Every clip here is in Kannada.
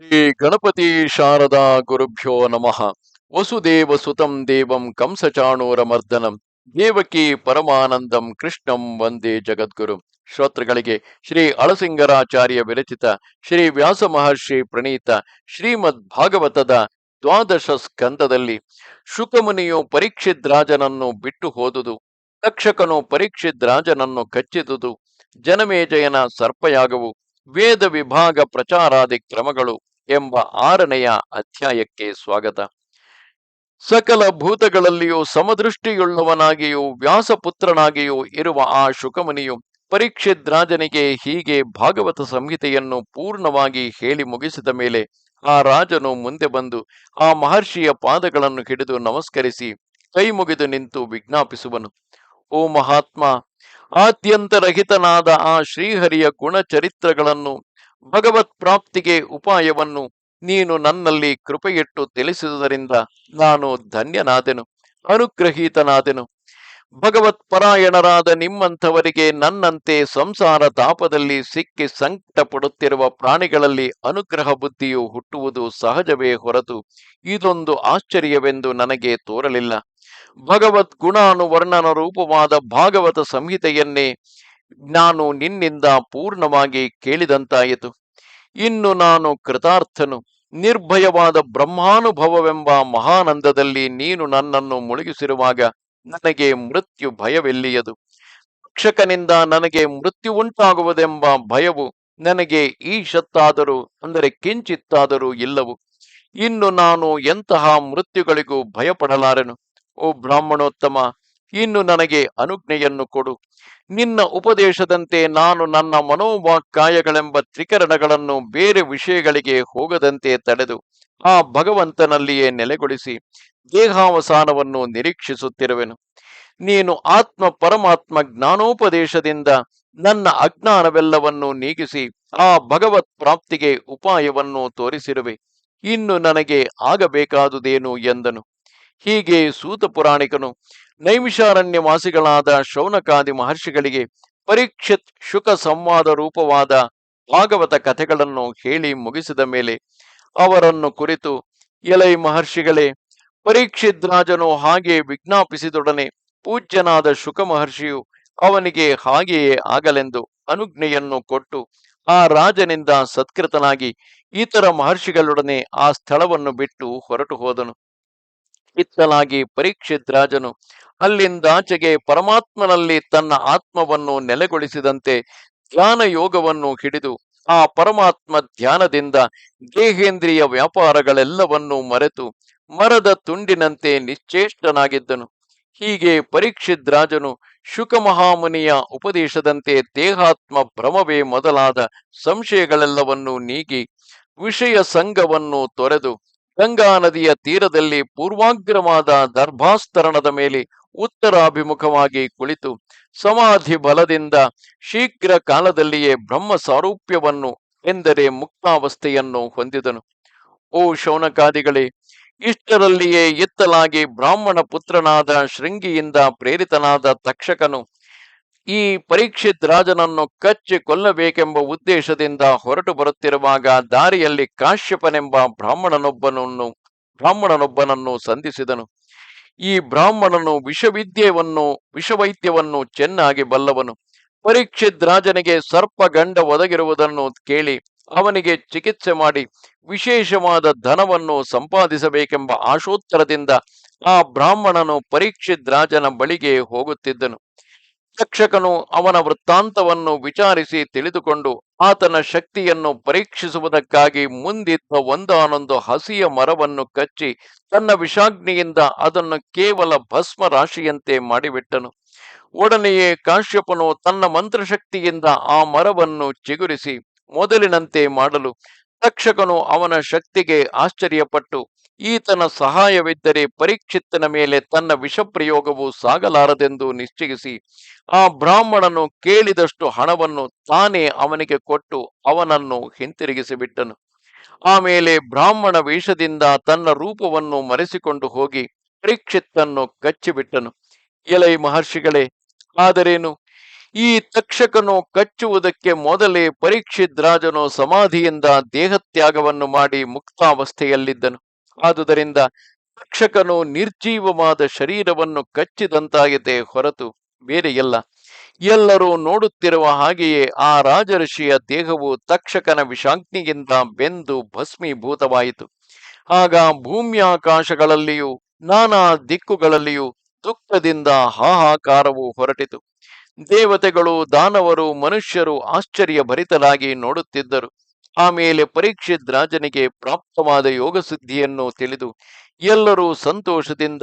ಶ್ರೀ ಗಣಪತಿ ಶಾರದಾ ಗುರುಭ್ಯೋ ನಮಃ. ವಸುದೇವ ಸುತಂ ದೇವಂ ಕಂಸಚಾಣೂರಮರ್ದನಂ. ದೇವಕಿ ಪರಮಾನಂದಂ ಕೃಷ್ಣಂ ವಂದೇ ಜಗದ್ಗುರು. ಶ್ರೋತೃಗಳಿಗೆ ಶ್ರೀ ಅಳಸಿಂಗರಾಚಾರ್ಯ ವಿರಚಿತ ಶ್ರೀ ವ್ಯಾಸ ಮಹರ್ಷಿ ಪ್ರಣೀತ ಶ್ರೀಮದ್ ಭಾಗವತದ ದ್ವಾದಶ ಸ್ಕಂದದಲ್ಲಿ ಶುಕಮುನಿಯು ಪರೀಕ್ಷಿದ್ರಾಜನನ್ನು ಬಿಟ್ಟು ಹೋದುದು ತಕ್ಷಕನು ಪರೀಕ್ಷಿದ್ರಾಜನನ್ನು ಕಚ್ಚಿದುದು, ಜನಮೇಜಯನ ಸರ್ಪಯಾಗವು, ವೇದ ವಿಭಾಗ ಪ್ರಚಾರಾದಿ ಕ್ರಮಗಳು ಎಂಬ ಆರನೆಯ ಅಧ್ಯಾಯಕ್ಕೆ ಸ್ವಾಗತ. ಸಕಲ ಭೂತಗಳಲ್ಲಿಯೂ ಸಮದೃಷ್ಟಿಯುಳ್ಳವನಾಗಿಯೂ ವ್ಯಾಸಪುತ್ರನಾಗಿಯೂ ಇರುವ ಆ ಶುಕಮುನಿಯು ಪರೀಕ್ಷಿದ್ರಾಜನಿಗೆ ಹೀಗೆ ಭಾಗವತ ಸಂಹಿತೆಯನ್ನು ಪೂರ್ಣವಾಗಿ ಹೇಳಿ ಮುಗಿಸಿದ ಮೇಲೆ ಆ ರಾಜನು ಮುಂದೆ ಬಂದು ಆ ಮಹರ್ಷಿಯ ಪಾದಗಳನ್ನು ಹಿಡಿದು ನಮಸ್ಕರಿಸಿ ಕೈ ಮುಗಿದು ನಿಂತು ವಿಜ್ಞಾಪಿಸುವನು. ಓ ಮಹಾತ್ಮ ಆದ್ಯಂತರಹಿತನಾದ ಆ ಶ್ರೀಹರಿಯ ಗುಣಚರಿತ್ರಗಳನ್ನು ಭಗವತ್ ಪ್ರಾಪ್ತಿಗೆ ಉಪಾಯವನ್ನು ನೀನು ನನ್ನಲ್ಲಿ ಕೃಪೆಯಿಟ್ಟು ತಿಳಿಸಿದುದರಿಂದ ನಾನು ಧನ್ಯನಾದೆನು, ಅನುಗ್ರಹೀತನಾದೆನು. ಭಗವತ್ ಪರಾಯಣರಾದ ನಿಮ್ಮಂಥವರಿಗೆ ನನ್ನಂತೆ ಸಂಸಾರ ತಾಪದಲ್ಲಿ ಸಿಕ್ಕಿ ಸಂಕಟ ಪಡುತ್ತಿರುವ ಪ್ರಾಣಿಗಳಲ್ಲಿ ಅನುಗ್ರಹ ಬುದ್ಧಿಯು ಹುಟ್ಟುವುದು ಸಹಜವೇ ಹೊರತು ಇದೊಂದು ಆಶ್ಚರ್ಯವೆಂದು ನನಗೆ ತೋರಲಿಲ್ಲ. ಭಗವದ್ ಗುಣಾನುವರ್ಣನ ರೂಪವಾದ ಭಾಗವತ ಸಂಹಿತೆಯನ್ನೇ ನಾನು ನಿನ್ನಿಂದ ಪೂರ್ಣವಾಗಿ ಕೇಳಿದಂತಾಯಿತು. ಇನ್ನು ನಾನು ಕೃತಾರ್ಥನು, ನಿರ್ಭಯವಾದ ಬ್ರಹ್ಮಾನುಭವವೆಂಬ ಮಹಾನಂದದಲ್ಲಿ ನೀನು ನನ್ನನ್ನು ಮುಳುಗಿಸಿರುವಾಗ ನನಗೆ ಮೃತ್ಯು ಭಯವೆಲ್ಲಿಯದು? ಶಿಕ್ಷಕನಿಂದ ನನಗೆ ಮೃತ್ಯು ಉಂಟಾಗುವುದೆಂಬ ಭಯವು ನನಗೆ ಈಶತ್ತಾದರೂ ಅಂದರೆ ಕಿಂಚಿತ್ತಾದರೂ ಇಲ್ಲವು. ಇನ್ನು ನಾನು ಎಂತಹ ಮೃತ್ಯುಗಳಿಗೂ ಭಯಪಡಲಾರೆನು? ಓ ಬ್ರಾಹ್ಮಣೋತ್ತಮ ಇನ್ನು ನನಗೆ ಅನುಜ್ಞೆಯನ್ನು ಕೊಡು. ನಿನ್ನ ಉಪದೇಶದಂತೆ ನಾನು ನನ್ನ ಮನೋವಾಕ್ಕಾಯಗಳೆಂಬ ತ್ರಿಕರಣಗಳನ್ನು ಬೇರೆ ವಿಷಯಗಳಿಗೆ ಹೋಗದಂತೆ ತಡೆದು ಆ ಭಗವಂತನಲ್ಲಿಯೇ ನೆಲೆಗೊಳಿಸಿ ದೇಹಾವಸಾನವನ್ನು ನಿರೀಕ್ಷಿಸುತ್ತಿರುವೆನು. ನೀನು ಆತ್ಮ ಪರಮಾತ್ಮ ಜ್ಞಾನೋಪದೇಶದಿಂದ ನನ್ನ ಅಜ್ಞಾನವೆಲ್ಲವನ್ನು ನೀಗಿಸಿ ಆ ಭಗವತ್ ಪ್ರಾಪ್ತಿಗೆ ಉಪಾಯವನ್ನು ತೋರಿಸಿರುವೆ. ಇನ್ನು ನನಗೆ ಆಗಬೇಕಾದುದೇನು ಎಂದನು. ಹೀಗೆ ಸೂತ ಪುರಾಣಿಕನು ನೈಮಿಷಾರಣ್ಯವಾಸಿಗಳಾದ ಶೌನಕಾದಿ ಮಹರ್ಷಿಗಳಿಗೆ ಪರೀಕ್ಷಿತ್ ಶುಕ ಸಂವಾದ ರೂಪವಾದ ಭಾಗವತ ಕಥೆಗಳನ್ನು ಹೇಳಿ ಮುಗಿಸಿದ ಮೇಲೆ ಅವರನ್ನು ಕುರಿತು, ಎಲೈ ಮಹರ್ಷಿಗಳೇ ಪರೀಕ್ಷಿದ್ರಾಜನು ಹಾಗೆ ವಿಜ್ಞಾಪಿಸಿದೊಡನೆ ಪೂಜ್ಯನಾದ ಶುಕ ಮಹರ್ಷಿಯು ಅವನಿಗೆ ಹಾಗೆಯೇ ಆಗಲೆಂದು ಅನುಜ್ಞೆಯನ್ನು ಕೊಟ್ಟು ಆ ರಾಜನಿಂದ ಸತ್ಕೃತನಾಗಿ ಇತರ ಮಹರ್ಷಿಗಳೊಡನೆ ಆ ಸ್ಥಳವನ್ನು ಬಿಟ್ಟು ಹೊರಟು ಹೋದನು. ಇತ್ತಲಾಗಿ ಪರೀಕ್ಷಿದ್ರಾಜನು ಅಲ್ಲಿಂದಾಚೆಗೆ ಪರಮಾತ್ಮನಲ್ಲಿ ತನ್ನ ಆತ್ಮವನ್ನು ನೆಲೆಗೊಳಿಸಿದಂತೆ ಧ್ಯಾನ ಯೋಗವನ್ನು ಹಿಡಿದು ಆ ಪರಮಾತ್ಮ ಧ್ಯಾನದಿಂದ ದೇಹೇಂದ್ರಿಯ ವ್ಯಾಪಾರಗಳೆಲ್ಲವನ್ನೂ ಮರೆತು ಮರದ ತುಂಡಿನಂತೆ ನಿಶ್ಚೇಷ್ಟನಾಗಿದ್ದನು. ಹೀಗೆ ಪರೀಕ್ಷಿದ್ರಾಜನು ಶುಕ ಮಹಾಮುನಿಯ ಉಪದೇಶದಂತೆ ದೇಹಾತ್ಮ ಭ್ರಮವೇ ಮೊದಲಾದ ಸಂಶಯಗಳೆಲ್ಲವನ್ನೂ ನೀಗಿ ವಿಷಯ ಸಂಘವನ್ನು ತೊರೆದು ಗಂಗಾ ನದಿಯ ತೀರದಲ್ಲಿ ಪೂರ್ವಾಗ್ರವಾದ ದರ್ಭಾಸ್ತರಣದ ಮೇಲೆ ಉತ್ತರಾಭಿಮುಖವಾಗಿ ಕುಳಿತು ಸಮಾಧಿ ಬಲದಿಂದ ಶೀಘ್ರ ಕಾಲದಲ್ಲಿಯೇ ಬ್ರಹ್ಮ ಸಾರೂಪ್ಯವನ್ನು ಎಂದರೆ ಮುಕ್ತಾವಸ್ಥೆಯನ್ನು ಹೊಂದಿದನು. ಓ ಶೌನಕಾದಿಗಳೇ, ಇಷ್ಟರಲ್ಲಿಯೇ ಎತ್ತಲಾಗಿ ಬ್ರಾಹ್ಮಣ ಪುತ್ರನಾದ ಶೃಂಗಿಯಿಂದ ಪ್ರೇರಿತನಾದ ತಕ್ಷಕನು ಈ ಪರೀಕ್ಷಿತ್ ರಾಜನನ್ನು ಕಚ್ಚಿ ಕೊಲ್ಲಬೇಕೆಂಬ ಉದ್ದೇಶದಿಂದ ಹೊರಟು ಬರುತ್ತಿರುವಾಗ ದಾರಿಯಲ್ಲಿ ಕಾಶ್ಯಪನೆಂಬ ಬ್ರಾಹ್ಮಣನೊಬ್ಬನನ್ನು ಬ್ರಾಹ್ಮಣನೊಬ್ಬನನ್ನು ಸಂಧಿಸಿದನು. ಈ ಬ್ರಾಹ್ಮಣನು ವಿಷವಿದ್ಯೆಯನ್ನು ವಿಷವೈದ್ಯವನ್ನು ಚೆನ್ನಾಗಿ ಬಲ್ಲವನು. ಪರೀಕ್ಷಿತ್ ರಾಜನಿಗೆ ಸರ್ಪಗಂಡ ಒದಗಿರುವುದನ್ನು ಕೇಳಿ ಅವನಿಗೆ ಚಿಕಿತ್ಸೆ ಮಾಡಿ ವಿಶೇಷವಾದ ಧನವನ್ನು ಸಂಪಾದಿಸಬೇಕೆಂಬ ಆಶೋತ್ತರದಿಂದ ಆ ಬ್ರಾಹ್ಮಣನು ಪರೀಕ್ಷಿತ್ ರಾಜನ ಬಳಿಗೆ ಹೋಗುತ್ತಿದ್ದನು. ತಕ್ಷಕನು ಅವನ ವೃತ್ತಾಂತವನ್ನು ವಿಚಾರಿಸಿ ತಿಳಿದುಕೊಂಡು ಆತನ ಶಕ್ತಿಯನ್ನು ಪರೀಕ್ಷಿಸುವುದಕ್ಕಾಗಿ ಮುಂದಿದ್ದ ಒಂದಾನೊಂದು ಹಸಿಯ ಮರವನ್ನು ಕಚ್ಚಿ ತನ್ನ ವಿಷಾಗ್ನಿಯಿಂದ ಅದನ್ನು ಕೇವಲ ಭಸ್ಮ ರಾಶಿಯಂತೆ ಮಾಡಿಬಿಟ್ಟನು. ಒಡನೆಯೇ ಕಾಶ್ಯಪನು ತನ್ನ ಮಂತ್ರಶಕ್ತಿಯಿಂದ ಆ ಮರವನ್ನು ಚಿಗುರಿಸಿ ಮೊದಲಿನಂತೆ ಮಾಡಲು ತಕ್ಷಕನು ಅವನ ಶಕ್ತಿಗೆ ಆಶ್ಚರ್ಯಪಟ್ಟು ಈತನ ಸಹಾಯವಿದ್ದರೆ ಪರೀಕ್ಷಿತ್ತನ ಮೇಲೆ ತನ್ನ ವಿಷಪ್ರಯೋಗವು ಸಾಗಲಾರದೆಂದು ನಿಶ್ಚಯಿಸಿ ಆ ಬ್ರಾಹ್ಮಣನು ಕೇಳಿದಷ್ಟು ಹಣವನ್ನು ತಾನೇ ಅವನಿಗೆ ಕೊಟ್ಟು ಅವನನ್ನು ಹಿಂತಿರುಗಿಸಿಬಿಟ್ಟನು. ಆಮೇಲೆ ಬ್ರಾಹ್ಮಣ ವೇಷದಿಂದ ತನ್ನ ರೂಪವನ್ನು ಮರೆಸಿಕೊಂಡು ಹೋಗಿ ಪರೀಕ್ಷಿತ್ತನ್ನು ಕಚ್ಚಿಬಿಟ್ಟನು. ಎಲೈ ಮಹರ್ಷಿಗಳೇ, ಆದರೇನು? ಈ ತಕ್ಷಕನು ಕಚ್ಚುವುದಕ್ಕೆ ಮೊದಲೇ ಪರೀಕ್ಷಿತ್ ರಾಜನು ಸಮಾಧಿಯಿಂದ ದೇಹತ್ಯಾಗವನ್ನು ಮಾಡಿ ಮುಕ್ತಾವಸ್ಥೆಯಲ್ಲಿದ್ದನು. ಆದುದರಿಂದ ರಕ್ಷಕನು ನಿರ್ಜೀವವಾದ ಶರೀರವನ್ನು ಕಚ್ಚಿದಂತಾಗಿದೆ ಹೊರತು ಬೇರೆಯಲ್ಲ. ಎಲ್ಲರೂ ನೋಡುತ್ತಿರುವ ಹಾಗೆಯೇ ಆ ರಾಜಋಷಿಯ ದೇಹವು ತಕ್ಷಕನ ವಿಷಾಗ್ನಿಗಿಂತ ಬೆಂದು ಭಸ್ಮೀಭೂತವಾಯಿತು. ಆಗ ಭೂಮ್ಯಾಕಾಶಗಳಲ್ಲಿಯೂ ನಾನಾ ದಿಕ್ಕುಗಳಲ್ಲಿಯೂ ದುಃಖದಿಂದ ಹಾಹಾಕಾರವು ಹೊರಟಿತು. ದೇವತೆಗಳು, ದಾನವರು, ಮನುಷ್ಯರು ಆಶ್ಚರ್ಯ ಭರಿತರಾಗಿ ನೋಡುತ್ತಿದ್ದರು. ಆಮೇಲೆ ಪರೀಕ್ಷಿತ್ ರಾಜನಿಗೆ ಪ್ರಾಪ್ತವಾದ ಯೋಗಸಿದ್ಧಿಯನ್ನು ತಿಳಿದು ಎಲ್ಲರೂ ಸಂತೋಷದಿಂದ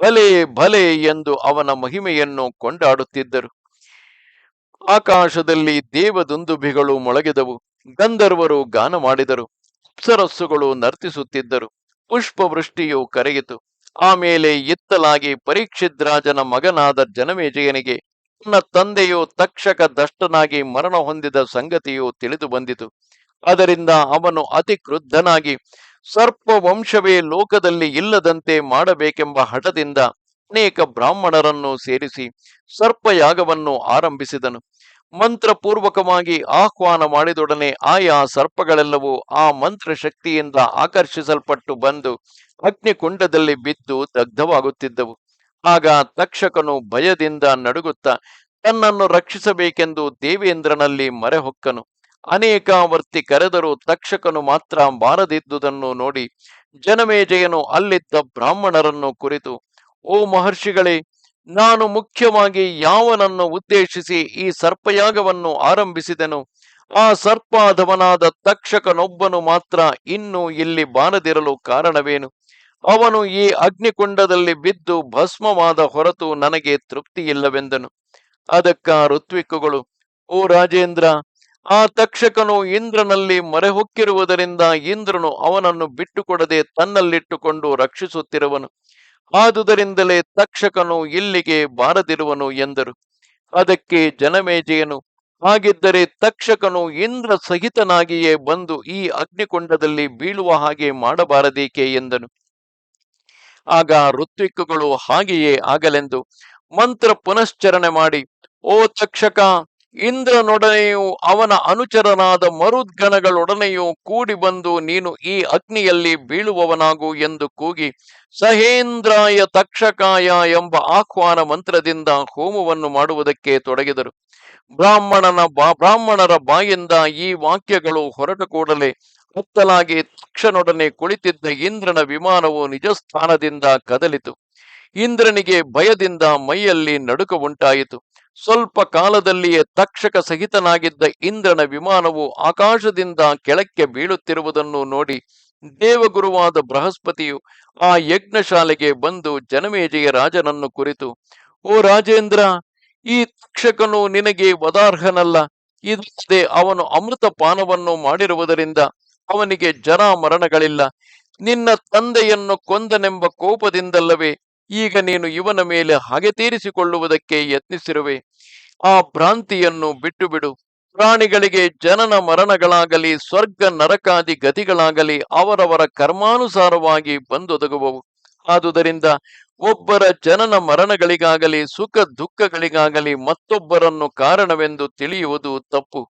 ಭಲೆ ಭಲೆ ಎಂದು ಅವನ ಮಹಿಮೆಯನ್ನು ಕೊಂಡಾಡುತ್ತಿದ್ದರು. ಆಕಾಶದಲ್ಲಿ ದೇವದುಂದುಭಿಗಳು ಮೊಳಗಿದವು. ಗಂಧರ್ವರು ಗಾನ ಮಾಡಿದರು. ಅಪ್ಸರಸ್ಸುಗಳು ನರ್ತಿಸುತ್ತಿದ್ದರು. ಪುಷ್ಪವೃಷ್ಟಿಯು ಕರೆಯಿತು ಆಮೇಲೆ ಎತ್ತಲಾಗಿ ಪರೀಕ್ಷಿತ್ ರಾಜನ ಮಗನಾದ ಜನಮೇಜಯನಿಗೆ ತನ್ನ ತಂದೆಯು ತಕ್ಷಕ ದಷ್ಟನಾಗಿ ಮರಣ ಹೊಂದಿದ ಸಂಗತಿಯು ತಿಳಿದು ಬಂದಿತು. ಅದರಿಂದ ಅವನು ಅತಿ ಕ್ರುದ್ಧನಾಗಿ ಸರ್ಪ ವಂಶವೇ ಲೋಕದಲ್ಲಿ ಇಲ್ಲದಂತೆ ಮಾಡಬೇಕೆಂಬ ಹಠದಿಂದ ಅನೇಕ ಬ್ರಾಹ್ಮಣರನ್ನು ಸೇರಿಸಿ ಸರ್ಪಯಾಗವನ್ನು ಆರಂಭಿಸಿದನು. ಮಂತ್ರಪೂರ್ವಕವಾಗಿ ಆಹ್ವಾನ ಮಾಡಿದೊಡನೆ ಆಯಾ ಸರ್ಪಗಳೆಲ್ಲವೂ ಆ ಮಂತ್ರ ಶಕ್ತಿಯಿಂದ ಆಕರ್ಷಿಸಲ್ಪಟ್ಟು ಬಂದು ಅಗ್ನಿಕುಂಡದಲ್ಲಿ ಬಿದ್ದು ದಗ್ಧವಾಗುತ್ತಿದ್ದವು. ಆಗ ತಕ್ಷಕನು ಭಯದಿಂದ ನಡುಗುತ್ತ ತನ್ನನ್ನು ರಕ್ಷಿಸಬೇಕೆಂದು ದೇವೇಂದ್ರನಲ್ಲಿ ಮರೆಹೊಕ್ಕನು. ಅನೇಕಾವರ್ತಿ ಕರೆದರೂ ತಕ್ಷಕನು ಮಾತ್ರ ಬಾರದಿದ್ದುದನ್ನು ನೋಡಿ ಜನಮೇಜಯನು ಅಲ್ಲಿದ್ದ ಬ್ರಾಹ್ಮಣರನ್ನು ಕುರಿತು, ಓ ಮಹರ್ಷಿಗಳೇ, ನಾನು ಮುಖ್ಯವಾಗಿ ಯಾವನನ್ನು ಉದ್ದೇಶಿಸಿ ಈ ಸರ್ಪಯಾಗವನ್ನು ಆರಂಭಿಸಿದೆನು? ಆ ಸರ್ಪಾಧವನಾದ ತಕ್ಷಕನೊಬ್ಬನು ಮಾತ್ರ ಇನ್ನೂ ಇಲ್ಲಿ ಬಾರದಿರಲು ಕಾರಣವೇನು? ಅವನು ಈ ಅಗ್ನಿಕುಂಡದಲ್ಲಿ ಬಿದ್ದು ಭಸ್ಮವಾದ ಹೊರತು ನನಗೆ ತೃಪ್ತಿಯಿಲ್ಲವೆಂದನು. ಅದಕ್ಕ ಋತ್ವಿಕ್ಕುಗಳು ಓ ರಾಜೇಂದ್ರ ಆ ತಕ್ಷಕನು ಇಂದ್ರನಲ್ಲಿ ಮೊರೆಹೊಕ್ಕಿರುವುದರಿಂದ ಇಂದ್ರನು ಅವನನ್ನು ಬಿಟ್ಟುಕೊಡದೆ ತನ್ನಲ್ಲಿಟ್ಟುಕೊಂಡು ರಕ್ಷಿಸುತ್ತಿರುವನು. ಆದುದರಿಂದಲೇ ತಕ್ಷಕನು ಇಲ್ಲಿಗೆ ಬಾರದಿರುವನು ಎಂದರು. ಅದಕ್ಕೆ ಜನಮೇಜೆಯನು, ಹಾಗಿದ್ದರೆ ತಕ್ಷಕನು ಇಂದ್ರ ಸಹಿತನಾಗಿಯೇ ಬಂದು ಈ ಅಗ್ನಿಕೊಂಡದಲ್ಲಿ ಬೀಳುವ ಹಾಗೆ ಮಾಡಬಾರದೇಕೆ? ಎಂದನು. ಆಗ ಋತ್ವಿಕ್ಕುಗಳು ಹಾಗೆಯೇ ಆಗಲೆಂದು ಮಂತ್ರ ಪುನಶ್ಚರಣೆ ಮಾಡಿ, ಓ ತಕ್ಷಕ ಇಂದ್ರನೊಡನೆಯೂ ಅವನ ಅನುಚರನಾದ ಮರುದ್ಗಣಗಳೊಡನೆಯೂ ಕೂಡಿ ಬಂದು ನೀನು ಈ ಅಗ್ನಿಯಲ್ಲಿ ಬೀಳುವವನಾಗು ಎಂದು ಕೂಗಿ, ಸಹೇಂದ್ರಾಯ ತಕ್ಷಕಾಯ ಎಂಬ ಆಹ್ವಾನ ಮಂತ್ರದಿಂದ ಹೋಮವನ್ನು ಮಾಡುವುದಕ್ಕೆ ತೊಡಗಿದರು. ಬ್ರಾಹ್ಮಣನ ಬಾ, ಬ್ರಾಹ್ಮಣರ ಬಾಯಿಂದ ಈ ವಾಕ್ಯಗಳು ಹೊರಟ ಕೂಡಲೇ ಹತ್ತಲಾಗಿ ತಕ್ಷನೊಡನೆ ಕುಳಿತಿದ್ದ ಇಂದ್ರನ ವಿಮಾನವು ನಿಜ ಸ್ಥಾನದಿಂದ ಕದಲಿತು. ಇಂದ್ರನಿಗೆ ಭಯದಿಂದ ಮೈಯಲ್ಲಿ ನಡುಕ ಉಂಟಾಯಿತು. ಸ್ವಲ್ಪ ಕಾಲದಲ್ಲಿಯೇ ತಕ್ಷಕ ಸಹಿತನಾಗಿದ್ದ ಇಂದ್ರನ ವಿಮಾನವು ಆಕಾಶದಿಂದ ಕೆಳಕ್ಕೆ ಬೀಳುತ್ತಿರುವುದನ್ನು ನೋಡಿ ದೇವಗುರುವಾದ ಬೃಹಸ್ಪತಿಯು ಆ ಯಜ್ಞಶಾಲೆಗೆ ಬಂದು ಜನಮೇಜಯ ರಾಜನನ್ನು ಕುರಿತು, ಓ ರಾಜೇಂದ್ರ, ಈ ತಕ್ಷಕನು ನಿನಗೆ ವದಾರ್ಹನಲ್ಲ. ಇದಲ್ಲದೆ ಅವನು ಅಮೃತ ಪಾನವನ್ನು ಮಾಡಿರುವುದರಿಂದ ಅವನಿಗೆ ಜರ ಮರಣಗಳಿಲ್ಲ ನಿನ್ನ ತಂದೆಯನ್ನು ಕೊಂದನೆಂಬ ಕೋಪದಿಂದಲ್ಲವೇ ಈಗ ನೀನು ಇವನ ಮೇಲೆ ಹಾಗೆ ತೀರಿಸಿಕೊಳ್ಳುವುದಕ್ಕೆ ಯತ್ನಿಸಿರುವೆ. ಆ ಭ್ರಾಂತಿಯನ್ನು ಬಿಟ್ಟು ಬಿಡು ಪ್ರಾಣಿಗಳಿಗೆ ಜನನ ಮರಣಗಳಾಗಲಿ, ಸ್ವರ್ಗ ನರಕಾದಿ ಗತಿಗಳಾಗಲಿ ಅವರವರ ಕರ್ಮಾನುಸಾರವಾಗಿ ಬಂದೊದಗುವವು. ಆದುದರಿಂದ ಒಬ್ಬರ ಜನನ ಮರಣಗಳಿಗಾಗಲಿ, ಸುಖ ದುಃಖಗಳಿಗಾಗಲಿ ಮತ್ತೊಬ್ಬರನ್ನು ಕಾರಣವೆಂದು ತಿಳಿಯುವುದು ತಪ್ಪು.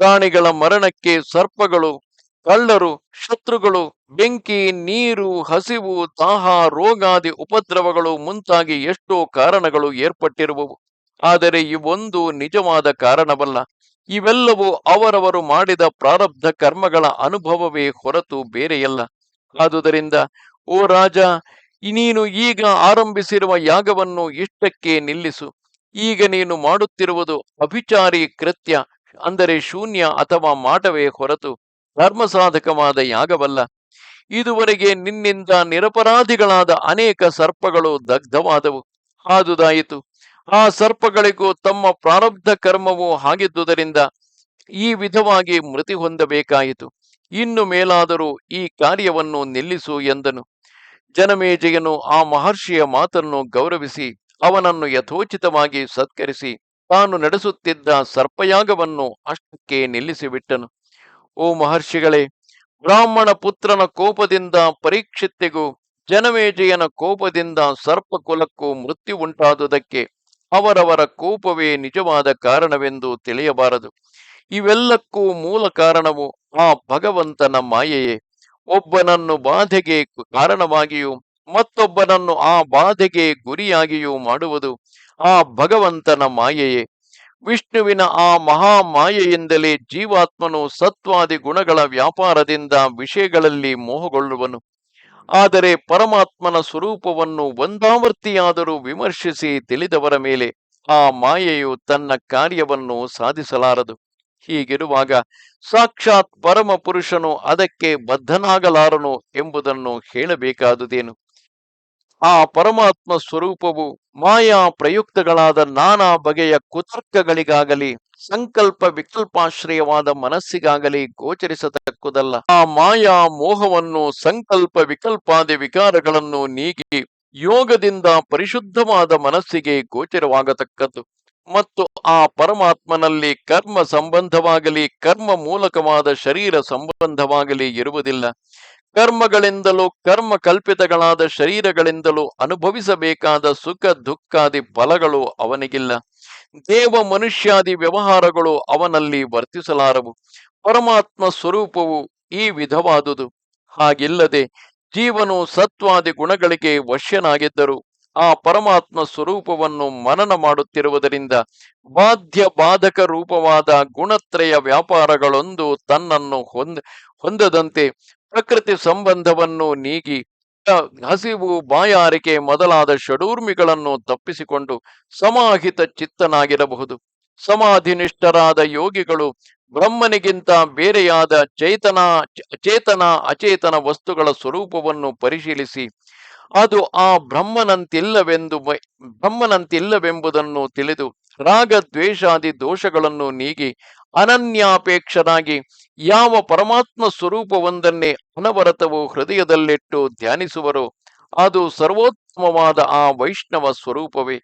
ಪ್ರಾಣಿಗಳ ಮರಣಕ್ಕೆ ಸರ್ಪಗಳು ಕಳ್ಳರು, ಶತ್ರುಗಳು, ಬೆಂಕಿ, ನೀರು, ಹಸಿವು, ದಾಹ, ರೋಗಾದಿ ಉಪದ್ರವಗಳು ಮುಂತಾಗಿ ಎಷ್ಟೋ ಕಾರಣಗಳು ಏರ್ಪಟ್ಟಿರುವವು. ಆದರೆ ಇವೊಂದು ನಿಜವಾದ ಕಾರಣವಲ್ಲ. ಇವೆಲ್ಲವೂ ಅವರವರು ಮಾಡಿದ ಪ್ರಾರಬ್ಧ ಕರ್ಮಗಳ ಅನುಭವವೇ ಹೊರತು ಬೇರೆಯಲ್ಲ. ಆದುದರಿಂದ, ಓ ರಾಜ, ನೀನು ಈಗ ಆರಂಭಿಸಿರುವ ಯಾಗವನ್ನು ಇಷ್ಟಕ್ಕೆ ನಿಲ್ಲಿಸು. ಈಗ ನೀನು ಮಾಡುತ್ತಿರುವುದು ಅಭಿಚಾರಿ ಕೃತ್ಯ, ಅಂದರೆ ಶೂನ್ಯ ಅಥವಾ ಮಾಟವೇ ಹೊರತು. ಧರ್ಮ ಸಾಧಕವಾದ ಯಾಗವಲ್ಲ. ಇದುವರೆಗೆ ನಿನ್ನಿಂದ ನಿರಪರಾಧಿಗಳಾದ ಅನೇಕ ಸರ್ಪಗಳು ದಗ್ಧವಾದವು. ಹಾದುದಾಯಿತು ಆ ಸರ್ಪಗಳಿಗೂ ತಮ್ಮ ಪ್ರಾರಬ್ಧ ಕರ್ಮವು ಹಾಗಿದ್ದುದರಿಂದ ಈ ವಿಧವಾಗಿ ಮೃತಿ ಹೊಂದಬೇಕಾಯಿತು. ಇನ್ನು ಮೇಲಾದರೂ ಈ ಕಾರ್ಯವನ್ನು ನಿಲ್ಲಿಸು ಎಂದನು. ಜನಮೇಜಯನು ಆ ಮಹರ್ಷಿಯ ಮಾತನ್ನು ಗೌರವಿಸಿ, ಅವನನ್ನು ಯಥೋಚಿತವಾಗಿ ಸತ್ಕರಿಸಿ, ತಾನು ನಡೆಸುತ್ತಿದ್ದ ಸರ್ಪಯಾಗವನ್ನು ಅಷ್ಟಕ್ಕೆ ನಿಲ್ಲಿಸಿಬಿಟ್ಟನು. ಓ ಮಹರ್ಷಿಗಳೇ, ಬ್ರಾಹ್ಮಣ ಪುತ್ರನ ಕೋಪದಿಂದ ಪರೀಕ್ಷಿತ್ತಿಗೂ, ಜನಮೇಜಯನ ಕೋಪದಿಂದ ಸರ್ಪಕುಲಕ್ಕೂ ಮೃತ್ಯು ಉಂಟಾದುದಕ್ಕೆ ಅವರವರ ಕೋಪವೇ ನಿಜವಾದ ಕಾರಣವೆಂದು ತಿಳಿಯಬಾರದು. ಇವೆಲ್ಲಕ್ಕೂ ಮೂಲ ಕಾರಣವು ಆ ಭಗವಂತನ ಮಾಯೆಯೇ. ಒಬ್ಬನನ್ನು ಬಾಧೆಗೆ ಕಾರಣವಾಗಿಯೂ, ಮತ್ತೊಬ್ಬನನ್ನು ಆ ಬಾಧೆಗೆ ಗುರಿಯಾಗಿಯೂ ಮಾಡುವುದು ಆ ಭಗವಂತನ ಮಾಯೆಯೇ. ವಿಷ್ಣುವಿನ ಆ ಮಹಾ ಮಾಯೆಯಿಂದಲೇ ಜೀವಾತ್ಮನು ಸತ್ವಾದಿ ಗುಣಗಳ ವ್ಯಾಪಾರದಿಂದ ವಿಷಯಗಳಲ್ಲಿ ಮೋಹಗೊಳ್ಳುವನು. ಆದರೆ ಪರಮಾತ್ಮನ ಸ್ವರೂಪವನ್ನು ಒಂದಾವರ್ತಿಯಾದರೂ ವಿಮರ್ಶಿಸಿ ತಿಳಿದವರ ಮೇಲೆ ಆ ಮಾಯೆಯು ತನ್ನ ಕಾರ್ಯವನ್ನು ಸಾಧಿಸಲಾರದು. ಹೀಗಿರುವಾಗ ಸಾಕ್ಷಾತ್ ಪರಮ ಪುರುಷನು ಅದಕ್ಕೆ ಬದ್ಧನಾಗಲಾರನು ಎಂಬುದನ್ನು ಹೇಳಬೇಕಾದುದೇನು? ಆ ಪರಮಾತ್ಮ ಸ್ವರೂಪವು ಮಾಯಾ ಪ್ರಯುಕ್ತಗಳಾದ ನಾನಾ ಬಗೆಯ ಕುತರ್ಕಗಳಿಗಾಗಲಿ, ಸಂಕಲ್ಪ ವಿಕಲ್ಪಾಶ್ರಯವಾದ ಮನಸ್ಸಿಗಾಗಲಿ ಗೋಚರಿಸತಕ್ಕುದಲ್ಲ. ಆ ಮಾಯಾ ಮೋಹವನ್ನು ಸಂಕಲ್ಪ ವಿಕಲ್ಪಾದಿ ವಿಕಾರಗಳನ್ನು ನೀಗಿ ಯೋಗದಿಂದ ಪರಿಶುದ್ಧವಾದ ಮನಸ್ಸಿಗೆ ಗೋಚರವಾಗತಕ್ಕದ್ದು. ಮತ್ತು ಆ ಪರಮಾತ್ಮನಲ್ಲಿ ಕರ್ಮ ಸಂಬಂಧವಾಗಲಿ, ಕರ್ಮ ಮೂಲಕವಾದ ಶರೀರ ಸಂಬಂಧವಾಗಲಿ ಇರುವುದಿಲ್ಲ. ಕರ್ಮಗಳಿಂದಲೂ, ಕರ್ಮ ಕಲ್ಪಿತಗಳಾದ ಶರೀರಗಳಿಂದಲೂ ಅನುಭವಿಸಬೇಕಾದ ಸುಖ, ದುಃಖಾದಿ ಫಲಗಳು ಅವನಿಗಿಲ್ಲ. ದೇವ ಮನುಷ್ಯಾದಿ ವ್ಯವಹಾರಗಳು ಅವನಲ್ಲಿ ವರ್ತಿಸಲಾರವು. ಪರಮಾತ್ಮ ಸ್ವರೂಪವು ಈ ವಿಧವಾದುದು. ಹಾಗಿಲ್ಲದೆ ಜೀವನು ಸತ್ವಾದಿ ಗುಣಗಳಿಗೆ ವಶ್ಯನಾಗಿದ್ದರು ಆ ಪರಮಾತ್ಮ ಸ್ವರೂಪವನ್ನು ಮನನ ಮಾಡುತ್ತಿರುವುದರಿಂದ ಬಾಧ್ಯ ಬಾಧಕ ರೂಪವಾದ ಗುಣತ್ರಯ ವ್ಯಾಪಾರಗಳೊಂದು ತನ್ನನ್ನು ಹೊಂದ, ಹೊಂದದಂತೆ ಪ್ರಕೃತಿ ಸಂಬಂಧವನ್ನು ನೀಗಿ ಹಸಿವು, ಬಾಯಾರಿಕೆ ಮೊದಲಾದ ಷಡೂರ್ಮಿಗಳನ್ನು ತಪ್ಪಿಸಿಕೊಂಡು ಸಮಾಹಿತ ಚಿತ್ತನಾಗಿರಬಹುದು. ಸಮಾಧಿನಿಷ್ಠರಾದ ಯೋಗಿಗಳು ಬ್ರಹ್ಮನಿಗಿಂತ ಬೇರೆಯಾದ ಚೇತನ ಚೇತನ, ಅಚೇತನ ವಸ್ತುಗಳ ಸ್ವರೂಪವನ್ನು ಪರಿಶೀಲಿಸಿ, ಅದು ಆ ಬ್ರಹ್ಮನಂತಿಲ್ಲವೆಂದು ಬ್ರಹ್ಮನಂತಿಲ್ಲವೆಂಬುದನ್ನು ತಿಳಿದು ರಾಗ ದ್ವೇಷಾದಿ ದೋಷಗಳನ್ನು ನೀಗಿ, ಅನನ್ಯಾಪೇಕ್ಷರಾಗಿ ಯಾವ ಪರಮಾತ್ಮ ಸ್ವರೂಪವೊಂದನ್ನೇ ಅನವರತವು ಹೃದಯದಲ್ಲಿಟ್ಟು ಧ್ಯಾನಿಸುವರೋ, ಅದು ಸರ್ವೋತ್ತಮವಾದ ಆ ವೈಷ್ಣವ ಸ್ವರೂಪವೇ.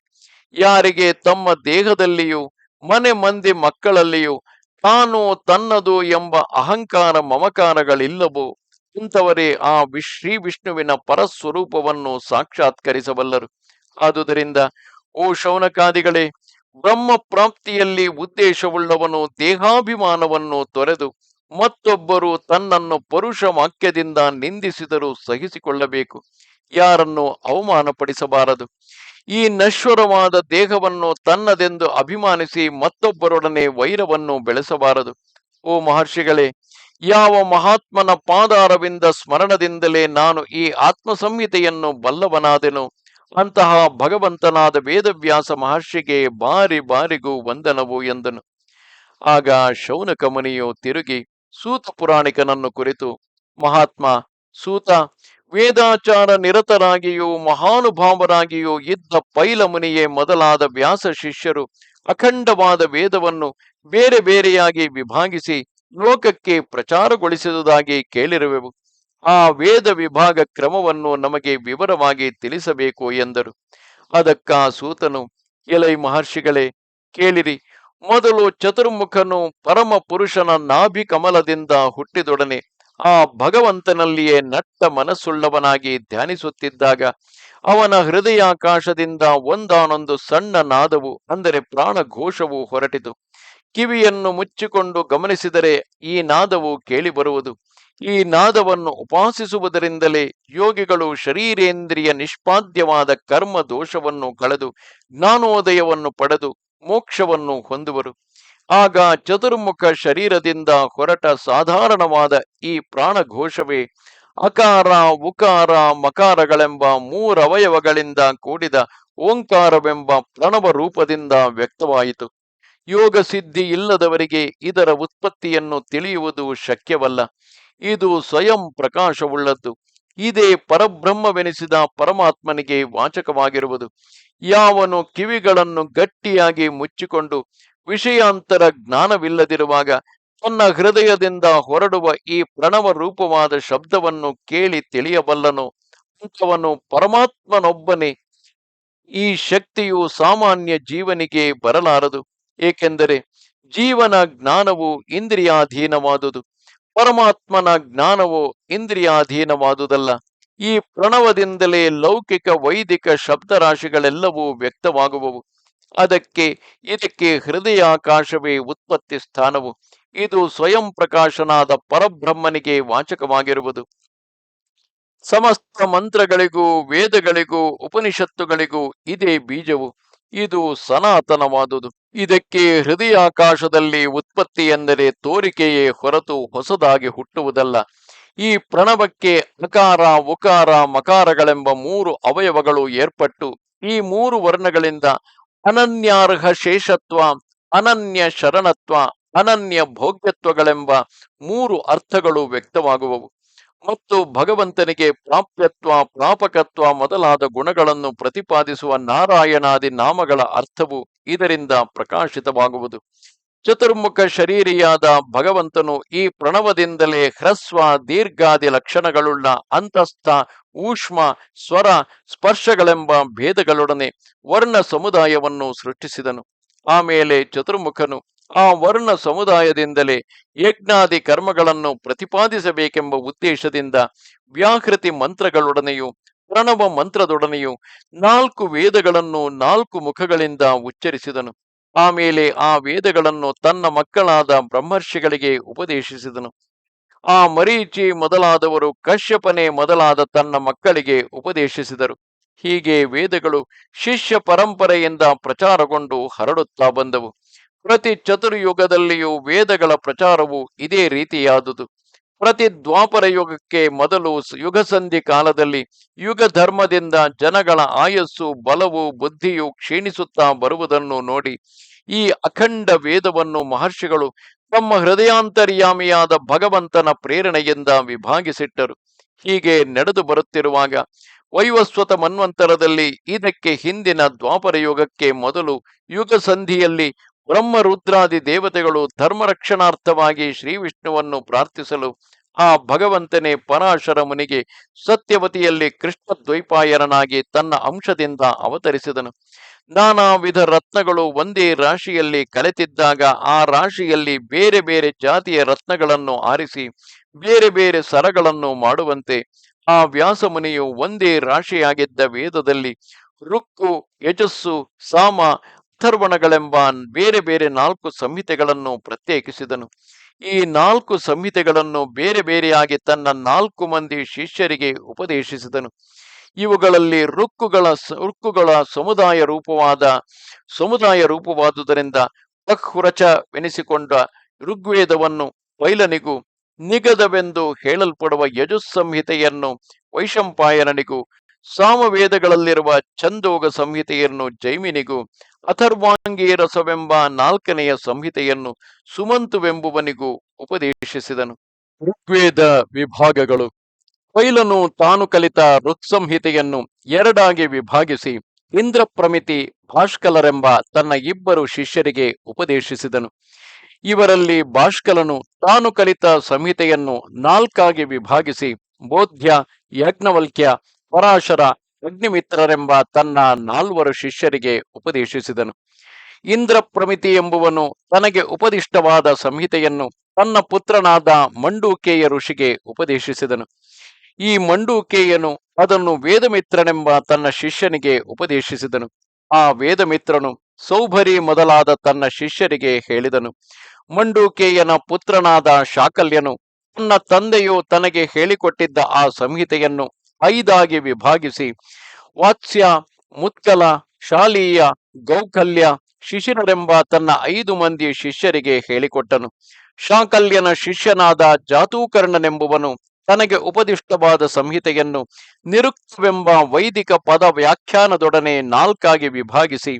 ಯಾರಿಗೆ ತಮ್ಮ ದೇಹದಲ್ಲಿಯೂ, ಮನೆ ಮಂದಿ ಮಕ್ಕಳಲ್ಲಿಯೂ, ತಾನು ತನ್ನದು ಎಂಬ ಅಹಂಕಾರ ಮಮಕಾರಗಳಿಲ್ಲವೋ, ಇಂಥವರೇ ಆ ಶ್ರೀ ವಿಷ್ಣುವಿನ ಪರಸ್ವರೂಪವನ್ನು ಸಾಕ್ಷಾತ್ಕರಿಸಬಲ್ಲರು. ಆದುದರಿಂದ, ಓ ಶೌನಕಾದಿಗಳೇ, ಬ್ರಹ್ಮ ಪ್ರಾಪ್ತಿಯಲ್ಲಿ ಉದ್ದೇಶವುಳ್ಳವನು ದೇಹಾಭಿಮಾನವನ್ನು ತೊರೆದು ಮತ್ತೊಬ್ಬರು ತನ್ನನ್ನು ಪರುಷ ವಾಕ್ಯದಿಂದ ನಿಂದಿಸಿದರೂ ಸಹಿಸಿಕೊಳ್ಳಬೇಕು. ಯಾರನ್ನು ಅವಮಾನಪಡಿಸಬಾರದು. ಈ ನಶ್ವರವಾದ ದೇಹವನ್ನು ತನ್ನದೆಂದು ಅಭಿಮಾನಿಸಿ ಮತ್ತೊಬ್ಬರೊಡನೆ ವೈರವನ್ನು ಬೆಳೆಸಬಾರದು. ಓ ಮಹರ್ಷಿಗಳೇ, ಯಾವ ಮಹಾತ್ಮನ ಪಾದಾರವಿಂದ ಸ್ಮರಣದಿಂದಲೇ ನಾನು ಈ ಆತ್ಮ ಸಂಹಿತೆಯನ್ನು ಬಲ್ಲವನಾದೆನು. ಅಂತಹ ಭಗವಂತನಾದ ವೇದವ್ಯಾಸ ಮಹರ್ಷಿಗೆ ಬಾರಿ ಬಾರಿಗೂ ವಂದನವು ಎಂದನು. ಆಗ ಶೌನಕ ಮುನಿಯು ತಿರುಗಿ ಸೂತ ಪುರಾಣಿಕನನ್ನು ಕುರಿತು ಮಹಾತ್ಮ ಸೂತ, ವೇದಾಚಾರ ನಿರತರಾಗಿಯೂ ಮಹಾನುಭಾವರಾಗಿಯೂ ಇದ್ದ ಪೈಲಮುನಿಯೇ ಮೊದಲಾದ ವ್ಯಾಸ ಶಿಷ್ಯರು ಅಖಂಡವಾದ ವೇದವನ್ನು ಬೇರೆ ಬೇರೆಯಾಗಿ ವಿಭಾಗಿಸಿ ಲೋಕಕ್ಕೆ ಪ್ರಚಾರಗೊಳಿಸಿದುದಾಗಿ ಕೇಳಿರುವೆವು. ಆ ವೇದ ವಿಭಾಗ ಕ್ರಮವನ್ನು ನಮಗೆ ವಿವರವಾಗಿ ತಿಳಿಸಬೇಕು ಎಂದರು. ಅದಕ್ಕ ಸೂತನು, ಎಲೈ ಮಹರ್ಷಿಗಳೇ ಕೇಳಿರಿ. ಮೊದಲು ಚತುರ್ಮುಖನು ಪರಮ ಪುರುಷನ ನಾಭಿ ಕಮಲದಿಂದ ಹುಟ್ಟಿದೊಡನೆ ಆ ಭಗವಂತನಲ್ಲಿಯೇ ನಟ್ಟ ಮನಸ್ಸುಳ್ಳವನಾಗಿ ಧ್ಯಾನಿಸುತ್ತಿದ್ದಾಗ ಅವನ ಹೃದಯಾಕಾಶದಿಂದ ಒಂದಾನೊಂದು ಸಣ್ಣ ನಾದವು, ಅಂದರೆ ಪ್ರಾಣ ಘೋಷವು ಹೊರಟಿತು. ಕಿವಿಯನ್ನು ಮುಚ್ಚಿಕೊಂಡು ಗಮನಿಸಿದರೆ ಈ ನಾದವು ಕೇಳಿಬರುವುದು. ಈ ನಾದವನ್ನು ಉಪಾಸಿಸುವುದರಿಂದಲೇ ಯೋಗಿಗಳು ಶರೀರೇಂದ್ರಿಯ ನಿಷ್ಪಾದ್ಯವಾದ ಕರ್ಮ ದೋಷವನ್ನು ಕಳೆದು ಜ್ಞಾನೋದಯವನ್ನು ಪಡೆದು ಮೋಕ್ಷವನ್ನು ಹೊಂದುವರು. ಆಗ ಚತುರ್ಮುಖ ಶರೀರದಿಂದ ಹೊರಟ ಸಾಧಾರಣವಾದ ಈ ಪ್ರಾಣಘೋಷವೇ ಅಕಾರ, ಉಕಾರ, ಮಕಾರಗಳೆಂಬ ಮೂರವಯವಗಳಿಂದ ಕೂಡಿದ ಓಂಕಾರವೆಂಬ ಪ್ರಣವ ರೂಪದಿಂದ ವ್ಯಕ್ತವಾಯಿತು. ಯೋಗ ಸಿದ್ಧಿ ಇಲ್ಲದವರಿಗೆ ಇದರ ಉತ್ಪತ್ತಿಯನ್ನು ತಿಳಿಯುವುದು ಶಕ್ಯವಲ್ಲ. ಇದು ಸ್ವಯಂ ಪ್ರಕಾಶವುಳ್ಳದ್ದು. ಇದೇ ಪರಬ್ರಹ್ಮವೆನಿಸಿದ ಪರಮಾತ್ಮನಿಗೆ ವಾಚಕವಾಗಿರುವುದು. ಯಾವನು ಕಿವಿಗಳನ್ನು ಗಟ್ಟಿಯಾಗಿ ಮುಚ್ಚಿಕೊಂಡು ವಿಷಯಾಂತರ ಜ್ಞಾನವಿಲ್ಲದಿರುವಾಗ ತನ್ನ ಹೃದಯದಿಂದ ಹೊರಡುವ ಈ ಪ್ರಣವ ರೂಪವಾದ ಶಬ್ದವನ್ನು ಕೇಳಿ ತಿಳಿಯಬಲ್ಲನು. ಅಂಥವನು ಪರಮಾತ್ಮನೊಬ್ಬನೇ. ಈ ಶಕ್ತಿಯು ಸಾಮಾನ್ಯ ಜೀವನಿಗೆ ಬರಲಾರದು. ಏಕೆಂದರೆ ಜೀವನ ಜ್ಞಾನವು ಇಂದ್ರಿಯಾಧೀನವಾದುದು. ಪರಮಾತ್ಮನ ಜ್ಞಾನವು ಇಂದ್ರಿಯಾಧೀನವಾದುದಲ್ಲ. ಈ ಪ್ರಣವದಿಂದಲೇ ಲೌಕಿಕ ವೈದಿಕ ಶಬ್ದರಾಶಿಗಳೆಲ್ಲವೂ ವ್ಯಕ್ತವಾಗುವವು. ಅದಕ್ಕೆ, ಇದಕ್ಕೆ ಹೃದಯಾಕಾಶವೇ ಉತ್ಪತ್ತಿ ಸ್ಥಾನವು. ಇದು ಸ್ವಯಂ ಪ್ರಕಾಶನಾದ ಪರಬ್ರಹ್ಮನಿಗೆ ವಾಚಕವಾಗಿರುವುದು. ಸಮಸ್ತ ಮಂತ್ರಗಳಿಗೂ, ವೇದಗಳಿಗೂ, ಉಪನಿಷತ್ತುಗಳಿಗೂ ಇದೇ ಬೀಜವು. ಇದು ಸನಾತನವಾದುದು. ಇದಕ್ಕೆ ಹೃದಯಾಕಾಶದಲ್ಲಿ ಉತ್ಪತ್ತಿ ಎಂದರೆ ತೋರಿಕೆಯೇ ಹೊರತು ಹೊಸದಾಗಿ ಹುಟ್ಟುವುದಲ್ಲ. ಈ ಪ್ರಣವಕ್ಕೆ ಅಕಾರ, ಉಕಾರ, ಮಕಾರಗಳೆಂಬ ಮೂರು ಅವಯವಗಳು ಏರ್ಪಟ್ಟು, ಈ ಮೂರು ವರ್ಣಗಳಿಂದ ಅನನ್ಯಾರ್ಹ ಶೇಷತ್ವ, ಅನನ್ಯ ಶರಣತ್ವ, ಅನನ್ಯ ಭೋಗ್ಯತ್ವಗಳೆಂಬ ಮೂರು ಅರ್ಥಗಳು ವ್ಯಕ್ತವಾಗುವವು. ಮತ್ತು ಭಗವಂತನಿಗೆ ಪ್ರಾಪ್ಯತ್ವ, ಪ್ರಾಪಕತ್ವ ಮೊದಲಾದ ಗುಣಗಳನ್ನು ಪ್ರತಿಪಾದಿಸುವ ನಾರಾಯಣಾದಿ ನಾಮಗಳ ಅರ್ಥವು ಇದರಿಂದ ಪ್ರಕಾಶಿತವಾಗುವುದು. ಚತುರ್ಮುಖ ಶರೀರಿಯಾದ ಭಗವಂತನು ಈ ಪ್ರಣವದಿಂದಲೇ ಹ್ರಸ್ವ ದೀರ್ಘಾದಿ ಲಕ್ಷಣಗಳುಳ್ಳ ಅಂತಸ್ಥ, ಊಷ್ಮ, ಸ್ವರ, ಸ್ಪರ್ಶಗಳೆಂಬ ಭೇದಗಳೊಡನೆ ವರ್ಣ ಸಮುದಾಯವನ್ನು ಸೃಷ್ಟಿಸಿದನು. ಆಮೇಲೆ ಚತುರ್ಮುಖನು ಆ ವರ್ಣ ಸಮುದಾಯದಿಂದಲೇ ಯಜ್ಞಾದಿ ಕರ್ಮಗಳನ್ನು ಪ್ರತಿಪಾದಿಸಬೇಕೆಂಬ ಉದ್ದೇಶದಿಂದ ವ್ಯಾಕೃತಿ ಮಂತ್ರಗಳೊಡನೆಯೂ, ಪ್ರಣವ ಮಂತ್ರದೊಡನೆಯೂ ನಾಲ್ಕು ವೇದಗಳನ್ನು ನಾಲ್ಕು ಮುಖಗಳಿಂದ ಉಚ್ಚರಿಸಿದನು. ಆಮೇಲೆ ಆ ವೇದಗಳನ್ನು ತನ್ನ ಮಕ್ಕಳಾದ ಬ್ರಹ್ಮರ್ಷಿಗಳಿಗೆ ಉಪದೇಶಿಸಿದನು. ಆ ಮರೀಚಿ ಮೊದಲಾದವರು ಕಶ್ಯಪನೆ ಮೊದಲಾದ ತನ್ನ ಮಕ್ಕಳಿಗೆ ಉಪದೇಶಿಸಿದರು. ಹೀಗೆ ವೇದಗಳು ಶಿಷ್ಯ ಪರಂಪರೆಯಿಂದ ಪ್ರಚಾರಗೊಂಡು ಹರಡುತ್ತಾ ಬಂದವು. ಪ್ರತಿ ಚತುರ್ಯುಗದಲ್ಲಿಯೂ ವೇದಗಳ ಪ್ರಚಾರವು ಇದೇ ರೀತಿಯಾದುದು. ಪ್ರತಿ ದ್ವಾಪರ ಯುಗಕ್ಕೆ ಮೊದಲು ಯುಗಸಂಧಿ ಕಾಲದಲ್ಲಿ ಯುಗ ಧರ್ಮದಿಂದ ಜನಗಳ ಆಯಸ್ಸು, ಬಲವು, ಬುದ್ಧಿಯು ಕ್ಷೀಣಿಸುತ್ತಾ ಬರುವುದನ್ನು ನೋಡಿ ಈ ಅಖಂಡ ವೇದವನ್ನು ಮಹರ್ಷಿಗಳು ತಮ್ಮ ಹೃದಯಾಂತರ್ಯಾಮಿಯಾದ ಭಗವಂತನ ಪ್ರೇರಣೆಯಿಂದ ವಿಭಾಗಿಸಿಟ್ಟರು. ಹೀಗೆ ನಡೆದು ಬರುತ್ತಿರುವಾಗ ವೈವಸ್ವತ ಮನ್ವಂತರದಲ್ಲಿ ಇದಕ್ಕೆ ಹಿಂದಿನ ದ್ವಾಪರ ಯುಗಕ್ಕೆ ಮೊದಲು ಯುಗ ಸಂಧಿಯಲ್ಲಿ ಬ್ರಹ್ಮ ರುದ್ರಾದಿ ದೇವತೆಗಳು ಧರ್ಮ ರಕ್ಷಣಾರ್ಥವಾಗಿ ಶ್ರೀ ವಿಷ್ಣುವನ್ನು ಪ್ರಾರ್ಥಿಸಲು ಆ ಭಗವಂತನೇ ಪರಾಶರ ಮುನಿಗೆ ಸತ್ಯವತಿಯಲ್ಲಿ ಕೃಷ್ಣ ದ್ವೈಪಾಯರನಾಗಿ ತನ್ನ ಅಂಶದಿಂದ ಅವತರಿಸಿದನು. ನಾನಾ ವಿಧ ರತ್ನಗಳು ಒಂದೇ ರಾಶಿಯಲ್ಲಿ ಕಲೆತಿದ್ದಾಗ ಆ ರಾಶಿಯಲ್ಲಿ ಬೇರೆ ಬೇರೆ ಜಾತಿಯ ರತ್ನಗಳನ್ನು ಆರಿಸಿ ಬೇರೆ ಬೇರೆ ಸರಗಳನ್ನು ಮಾಡುವಂತೆ ಆ ವ್ಯಾಸಮುನಿಯು ಒಂದೇ ರಾಶಿಯಾಗಿದ್ದ ವೇದದಲ್ಲಿ ರುಕ್ಕು ಯಜಸ್ಸು, ಸಾಮ ಅಥರ್ವಣಗಳೆಂಬ ಬೇರೆ ಬೇರೆ ನಾಲ್ಕು ಸಂಹಿತೆಗಳನ್ನು ಪ್ರತ್ಯೇಕಿಸಿದನು. ಈ ನಾಲ್ಕು ಸಂಹಿತೆಗಳನ್ನು ಬೇರೆ ಬೇರೆಯಾಗಿ ತನ್ನ ನಾಲ್ಕು ಮಂದಿ ಶಿಷ್ಯರಿಗೆ ಉಪದೇಶಿಸಿದನು. ಇವುಗಳಲ್ಲಿ ರುಕ್ಕುಗಳ ರುಕ್ಕುಗಳ ಸಮುದಾಯ ರೂಪವಾದ, ಸಮುದಾಯ ರೂಪವಾದುದರಿಂದ ಬಹ್ವರಚವೆನಿಸಿಕೊಂಡ ಋಗ್ವೇದವನ್ನು ವೈಲನಿಗೂ ನಿಗದವೆಂದು ಹೇಳಲ್ಪಡುವ ಯಜುಸ್ ಸಂಹಿತೆಯನ್ನು ವೈಶಂಪಾಯನನಿಗೂ ಸಾಮವೇದಗಳಲ್ಲಿರುವ ಛಂದೋಗ ಸಂಹಿತೆಯನ್ನು ಜೈಮಿನಿಗೂ ಅಥರ್ವಾಂಗೀ ರಸವೆಂಬ ನಾಲ್ಕನೆಯ ಸಂಹಿತೆಯನ್ನು ಸುಮಂತುವೆಂಬುವನಿಗೂ ಉಪದೇಶಿಸಿದನು. ಋಗ್ವೇದ ವಿಭಾಗಗಳು. ಪೈಲನು ತಾನು ಕಲಿತ ಋತ್ಸಂಹಿತೆಯನ್ನು ಎರಡಾಗಿ ವಿಭಾಗಿಸಿ ಇಂದ್ರಪ್ರಮಿತಿ ಭಾಷ್ಕಲರೆಂಬ ತನ್ನ ಇಬ್ಬರು ಶಿಷ್ಯರಿಗೆ ಉಪದೇಶಿಸಿದನು. ಇವರಲ್ಲಿ ಭಾಷ್ಕಲನು ತಾನು ಕಲಿತ ಸಂಹಿತೆಯನ್ನು ನಾಲ್ಕಾಗಿ ವಿಭಾಗಿಸಿ ಬೋಧ್ಯ, ಯಜ್ಞವಲ್ಕ್ಯ ಪರಾಶರ ಅಗ್ನಿಮಿತ್ರರೆಂಬ ತನ್ನ ನಾಲ್ವರು ಶಿಷ್ಯರಿಗೆ ಉಪದೇಶಿಸಿದನು. ಇಂದ್ರಪ್ರಮಿತಿ ಎಂಬುವನು ತನಗೆ ಉಪದಿಷ್ಟವಾದ ಸಂಹಿತೆಯನ್ನು ತನ್ನ ಪುತ್ರನಾದ ಮಂಡೂಕೇಯ ಋಷಿಗೆ ಉಪದೇಶಿಸಿದನು. ಈ ಮಂಡೂಕೇಯನು ಅದನ್ನು ವೇದಮಿತ್ರನೆಂಬ ತನ್ನ ಶಿಷ್ಯನಿಗೆ ಉಪದೇಶಿಸಿದನು. ಆ ವೇದಮಿತ್ರನು ಸೌಭರಿ ಮೊದಲಾದ ತನ್ನ ಶಿಷ್ಯರಿಗೆ ಹೇಳಿದನು. ಮಂಡೂಕೇಯನ ಪುತ್ರನಾದ ಶಾಕಲ್ಯನು ತನ್ನ ತಂದೆಯು ತನಗೆ ಹೇಳಿಕೊಟ್ಟಿದ್ದ ಆ ಸಂಹಿತೆಯನ್ನು ಐದಾಗಿ ವಿಭಾಗಿಸಿ ವಾತ್ಸ್ಯ, ಮುತ್ಕಲ, ಶಾಲೀಯ, ಗೌಕಲ್ಯ ಶಿಶಿರರೆಂಬ ತನ್ನ ಐದು ಮಂದಿ ಶಿಷ್ಯರಿಗೆ ಹೇಳಿಕೊಟ್ಟನು. ಶಾಕಲ್ಯನ ಶಿಷ್ಯನಾದ ಜಾತೂಕರ್ಣನೆಂಬುವನು ತನಗೆ ಉಪದಿಷ್ಟವಾದ ಸಂಹಿತೆಯನ್ನು ನಿರುಕ್ತವೆಂಬ ವೈದಿಕ ಪದ ವ್ಯಾಖ್ಯಾನದೊಡನೆ ನಾಲ್ಕಾಗಿ ವಿಭಾಗಿಸಿ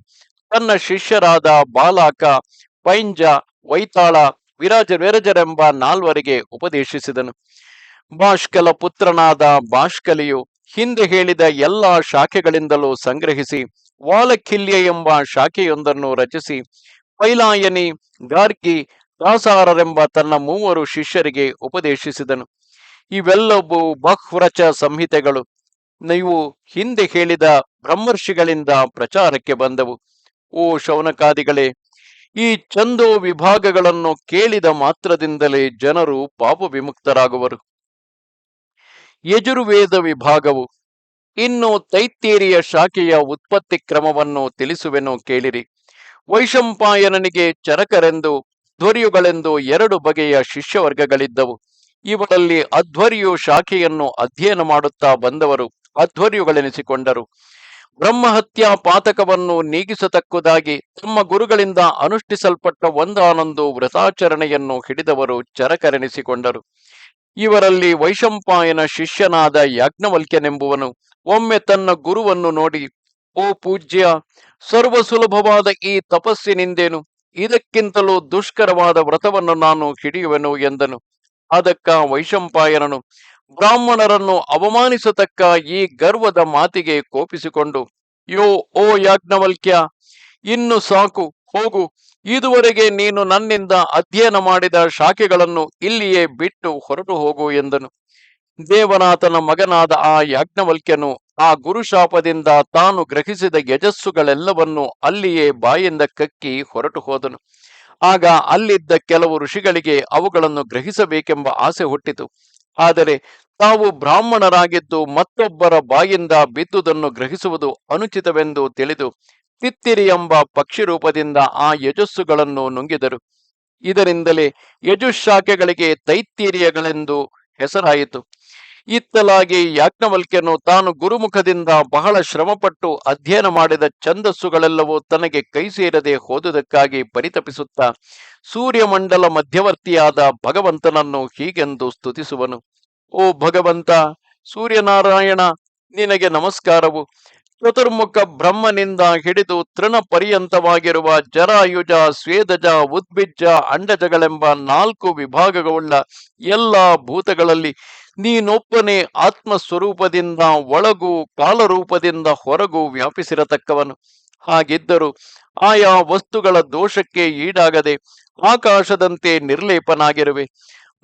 ತನ್ನ ಶಿಷ್ಯರಾದ ಬಾಲಾಕ, ಪೈಂಜ, ವೈತಾಳ, ವಿರಾಜ, ವಿರಜರೆಂಬ ನಾಲ್ವರಿಗೆ ಉಪದೇಶಿಸಿದನು. ಬಾಷ್ಕಲ ಪುತ್ರನಾದ ಬಾಷ್ಕಲಿಯು ಹಿಂದೆ ಹೇಳಿದ ಎಲ್ಲಾ ಶಾಖೆಗಳಿಂದಲೂ ಸಂಗ್ರಹಿಸಿ ವಾಲಖಿಲ್ಯ ಎಂಬ ಶಾಖೆಯೊಂದನ್ನು ರಚಿಸಿ, ಪೈಲಾಯನಿ, ಗಾರ್ಕಿ, ದಾಸಾರರೆಂಬ ತನ್ನ ಮೂವರು ಶಿಷ್ಯರಿಗೆ ಉಪದೇಶಿಸಿದನು. ಇವೆಲ್ಲವೂ ಬಹ್ವ್ರಚ ಸಂಹಿತೆಗಳು. ನೀವು ಹಿಂದೆ ಹೇಳಿದ ಬ್ರಹ್ಮರ್ಷಿಗಳಿಂದ ಪ್ರಚಾರಕ್ಕೆ ಬಂದವು. ಓ ಶೌನಕಾದಿಗಳೇ, ಈ ಚಂದೋ ವಿಭಾಗಗಳನ್ನು ಕೇಳಿದ ಮಾತ್ರದಿಂದಲೇ ಜನರು ಪಾಪ ವಿಮುಕ್ತರಾಗುವರು ಯಜುರ್ವೇದ ವಿಭಾಗವು ಇನ್ನು ತೈತ್ತೇರಿಯ ಶಾಖೆಯ ಉತ್ಪತ್ತಿ ಕ್ರಮವನ್ನು ತಿಳಿಸುವೆನು ಕೇಳಿರಿ. ವೈಶಂಪಾಯನನಿಗೆ ಚರಕರೆಂದು, ಧ್ವರ್ಯುಗಳೆಂದು ಎರಡು ಬಗೆಯ ಶಿಷ್ಯವರ್ಗಗಳಿದ್ದವು. ಇವರಲ್ಲಿ ಅಧ್ವರ್ಯು ಶಾಖೆಯನ್ನು ಅಧ್ಯಯನ ಮಾಡುತ್ತಾ ಬಂದವರು ಅಧ್ವರ್ಯುಗಳೆನಿಸಿಕೊಂಡರು. ಬ್ರಹ್ಮಹತ್ಯಾ ಪಾತಕವನ್ನು ನೀಗಿಸತಕ್ಕುದಾಗಿ ತಮ್ಮ ಗುರುಗಳಿಂದ ಅನುಷ್ಠಿಸಲ್ಪಟ್ಟ ಒಂದಾನೊಂದು ವ್ರತಾಚರಣೆಯನ್ನು ಹಿಡಿದವರು ಚರಕರೆನಿಸಿಕೊಂಡರು. ಇವರಲ್ಲಿ ವೈಶಂಪಾಯನ ಶಿಷ್ಯನಾದ ಯಾಜ್ಞವಲ್ಕ್ಯನೆಂಬುವನು ಒಮ್ಮೆ ತನ್ನ ಗುರುವನ್ನು ನೋಡಿ, ಓ ಪೂಜ್ಯ ಸರ್ವ ಸುಲಭವಾದ ಈ ತಪಸ್ಸಿನಿಂದೇನು ಇದಕ್ಕಿಂತಲೂ ದುಷ್ಕರವಾದ ವ್ರತವನ್ನು ನಾನು ಹಿಡಿಯುವೆನು? ಎಂದನು. ಅದಕ್ಕ ವೈಶಂಪಾಯನನು ಬ್ರಾಹ್ಮಣರನ್ನು ಅವಮಾನಿಸತಕ್ಕ ಈ ಗರ್ವದ ಮಾತಿಗೆ ಕೋಪಿಸಿಕೊಂಡು, ಯೋ, ಓ ಯಾಜ್ಞವಲ್ಕ್ಯ, ಇನ್ನು ಸಾಕು, ಹೋಗು ಇದುವರೆಗೆ ನೀನು ನನ್ನಿಂದ ಅಧ್ಯಯನ ಮಾಡಿದ ಶಾಖೆಗಳನ್ನು ಇಲ್ಲಿಯೇ ಬಿಟ್ಟು ಹೊರಟು ಹೋಗು ಎಂದನು. ದೇವನಾಥನ ಮಗನಾದ ಆ ಯಾಜ್ಞವಲ್ಕ್ಯನು ಆ ಗುರುಶಾಪದಿಂದ ತಾನು ಗ್ರಹಿಸಿದ ಯಜಸ್ಸುಗಳೆಲ್ಲವನ್ನು ಅಲ್ಲಿಯೇ ಬಾಯಿಂದ ಕಕ್ಕಿ ಹೊರಟು ಹೋದನು. ಆಗ ಅಲ್ಲಿದ್ದ ಕೆಲವು ಋಷಿಗಳಿಗೆ ಅವುಗಳನ್ನು ಗ್ರಹಿಸಬೇಕೆಂಬ ಆಸೆ ಹುಟ್ಟಿತು. ಆದರೆ ತಾವು ಬ್ರಾಹ್ಮಣರಾಗಿದ್ದು ಮತ್ತೊಬ್ಬರ ಬಾಯಿಂದ ಬಿದ್ದುದನ್ನು ಗ್ರಹಿಸುವುದು ಅನುಚಿತವೆಂದು ತಿಳಿದು ತಿತ್ತಿರಿ ಎಂಬ ಪಕ್ಷಿ ರೂಪದಿಂದ ಆ ಯಜಸ್ಸುಗಳನ್ನು ನುಂಗಿದರು. ಇದರಿಂದಲೇ ಯಜುಶಾಖೆಗಳಿಗೆ ತೈತ್ತಿರಿಯಗಳೆಂದು ಹೆಸರಾಯಿತು. ಇತ್ತಲಾಗಿ ಯಾಜ್ಞವಲ್ಕ್ಯನು ತಾನು ಗುರುಮುಖದಿಂದ ಬಹಳ ಶ್ರಮಪಟ್ಟು ಅಧ್ಯಯನ ಮಾಡಿದ ಛಂದಸ್ಸುಗಳೆಲ್ಲವೂ ತನಗೆ ಕೈ ಸೇರದೆ ಹೋದುದಕ್ಕಾಗಿ ಪರಿತಪಿಸುತ್ತಾ ಸೂರ್ಯಮಂಡಲ ಮಧ್ಯವರ್ತಿಯಾದ ಭಗವಂತನನ್ನು ಹೀಗೆಂದು ಸ್ತುತಿಸುವನು. ಓ ಭಗವಂತ, ಸೂರ್ಯನಾರಾಯಣ, ನಿನಗೆ ನಮಸ್ಕಾರವು. ಚತುರ್ಮುಖ ಬ್ರಹ್ಮನಿಂದ ಹಿಡಿದು ತೃಣ ಪರ್ಯಂತವಾಗಿರುವ ಜರಾಯುಜ, ಸ್ವೇದಜ ಉದ್ಬಿಜ್ಜ ಅಂಡಜಗಳೆಂಬ ನಾಲ್ಕು ವಿಭಾಗಗಳುಳ್ಳ ಎಲ್ಲ ಭೂತಗಳಲ್ಲಿ ನೀನೊಬ್ಬನೇ ಆತ್ಮಸ್ವರೂಪದಿಂದ ಒಳಗೂ ಕಾಲರೂಪದಿಂದ ಹೊರಗೂ ವ್ಯಾಪಿಸಿರತಕ್ಕವನು. ಹಾಗಿದ್ದರೂ ಆಯಾ ವಸ್ತುಗಳ ದೋಷಕ್ಕೆ ಈಡಾಗದೆ ಆಕಾಶದಂತೆ ನಿರ್ಲೇಪನಾಗಿರುವೆ.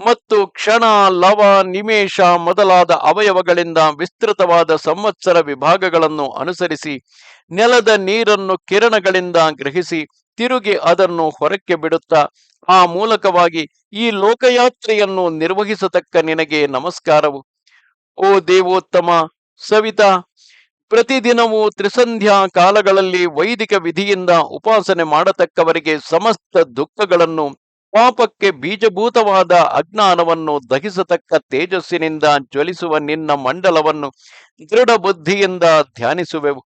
ಮತ್ತು ಕ್ಷಣ, ಲವ, ನಿಮೇಷ ಮೊದಲಾದ ಅವಯವಗಳಿಂದ ವಿಸ್ತೃತವಾದ ಸಂವತ್ಸರ ವಿಭಾಗಗಳನ್ನು ಅನುಸರಿಸಿ, ನೆಲದ ನೀರನ್ನು ಕಿರಣಗಳಿಂದ ಗ್ರಹಿಸಿ, ತಿರುಗಿ ಅದನ್ನು ಹೊರಕ್ಕೆ ಬಿಡುತ್ತಾ, ಆ ಮೂಲಕವಾಗಿ ಈ ಲೋಕಯಾತ್ರೆಯನ್ನು ನಿರ್ವಹಿಸತಕ್ಕ ನಿನಗೆ ನಮಸ್ಕಾರವು. ಓ ದೇವೋತ್ತಮ ಸವಿತಾ, ಪ್ರತಿದಿನವೂ ತ್ರಿಸಂಧ್ಯಾ ಕಾಲಗಳಲ್ಲಿ ವೈದಿಕ ವಿಧಿಯಿಂದ ಉಪಾಸನೆ ಮಾಡತಕ್ಕವರಿಗೆ ಸಮಸ್ತ ದುಃಖಗಳನ್ನು ಪಾಪಕ್ಕೆ ಬೀಜಭೂತವಾದ ಅಜ್ಞಾನವನ್ನು ದಹಿಸತಕ್ಕ ತೇಜಸ್ಸಿನಿಂದ ಜ್ವಲಿಸುವ ನಿನ್ನ ಮಂಡಲವನ್ನು ದೃಢ ಬುದ್ಧಿಯಿಂದ ಧ್ಯಾನಿಸುವೆವು.